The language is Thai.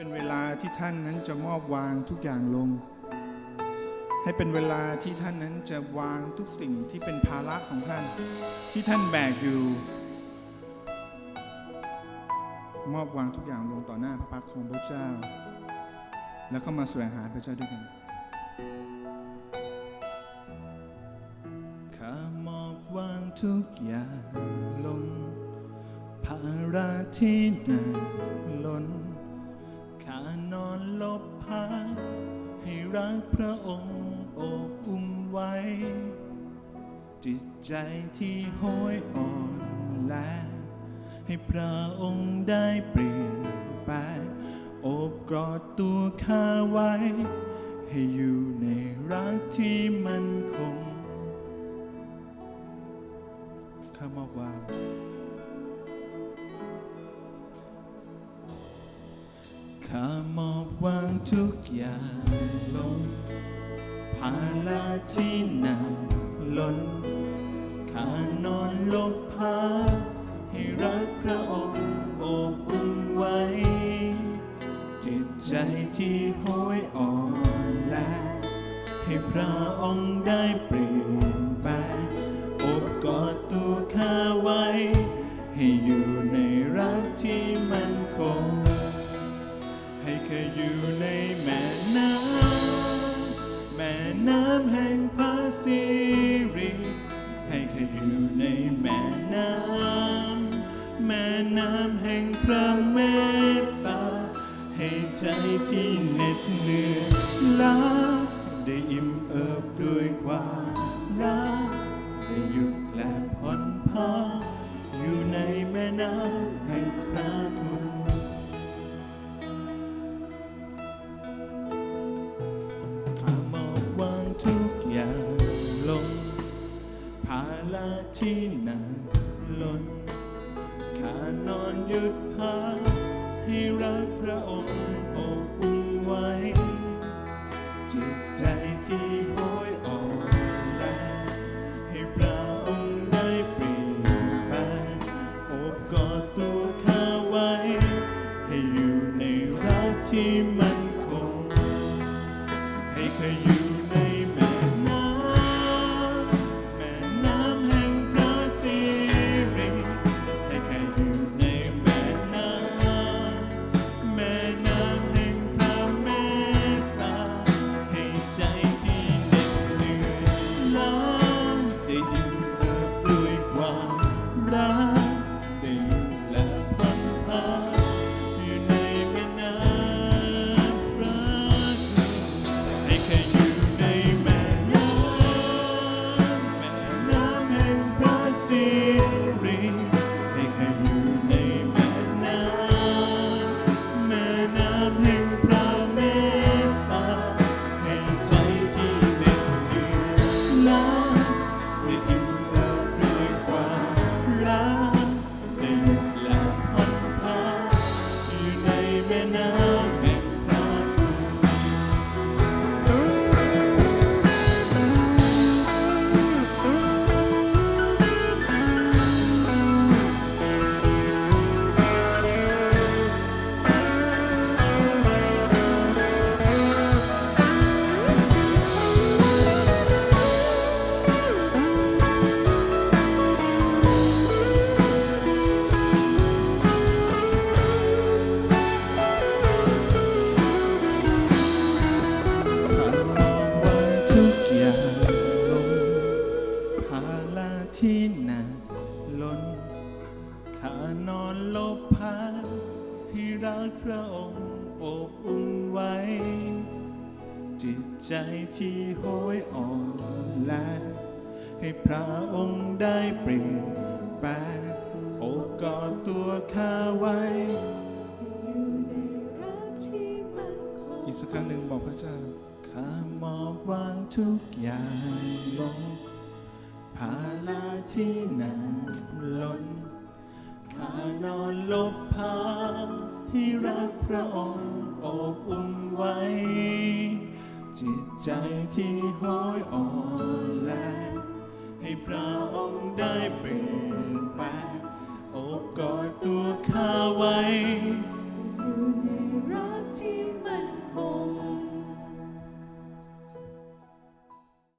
เป็นเวลาที่ท่านนั้นจะมอบวางทุกอย่างลง ให้เป็นเวลาที่ท่านนั้นจะวางทุกสิ่งที่เป็นภาระของท่าน ที่ท่านแบกอยู่ มอบวางทุกอย่างลงต่อหน้าพระพักตร์ของพระเจ้า แล้วเข้ามาแสวงหาพระเจ้าด้วยกันข้ามอบวางทุกอย่างลง ภาระที่หนักล้นานอนหลบพักให้รักพระองค์โอบอุ้มไว้ จิตใจที่โหยอ่อนแลให้พระองค์ได้เปลี่ยนแปโอบกอดตัวข้าไว้ ให้อยู่ในรักที่มันคงข้ามอบวาง ทุกอย่างลงภาระที่หนักล้นข้านอนหลบพักให้รักพระองค์โอบอุ้มไว้ จิตใจที่โหยอ่อนแลให้พระองค์ได้เปลี่ยนแปลงอบกอดตัวข้าไว้ ให้อยู่ ให้อยู่ในแม่น้ำแม่น้ำแห่งพระสิริให้เคยอยู่ในแม่น้ำแม่น้ำแห่งพระเมตตา ให้ใจที่เหน็ดเหนื่อยล้าได้อิ่มเอิบด้วยความรักได้หยุดและผ่อนพักอยู่ในแม่น้ำแห่งพระคุณ ที่หนักล้นข้านอนหยุดพักให้รักพระองค์อบอุ้มไว้ จิตใจที่โหยอ่อนแรงให้พระ ที่หนักล้นข้านอนหลบพักให้รักพระองค์อบอุ้มไว้ จิตใจที่โหยอ่อนแลให้พระองค์ได้เปลี่ยนแปลงโอบกอดตัวข้าไว้อีกสักครั้งหนึ่งบอกพระเจ้าข้ามอบวางทุกอย่างลง ที่หนักล้นข้านอนหลบพาให้รักพระองค์อบอุ้มไว้ จิตใจที่ห้อยอ่อนแลให้พระองค์ได้เปลี่ยนแปลงอบกอดตัวข้าไว้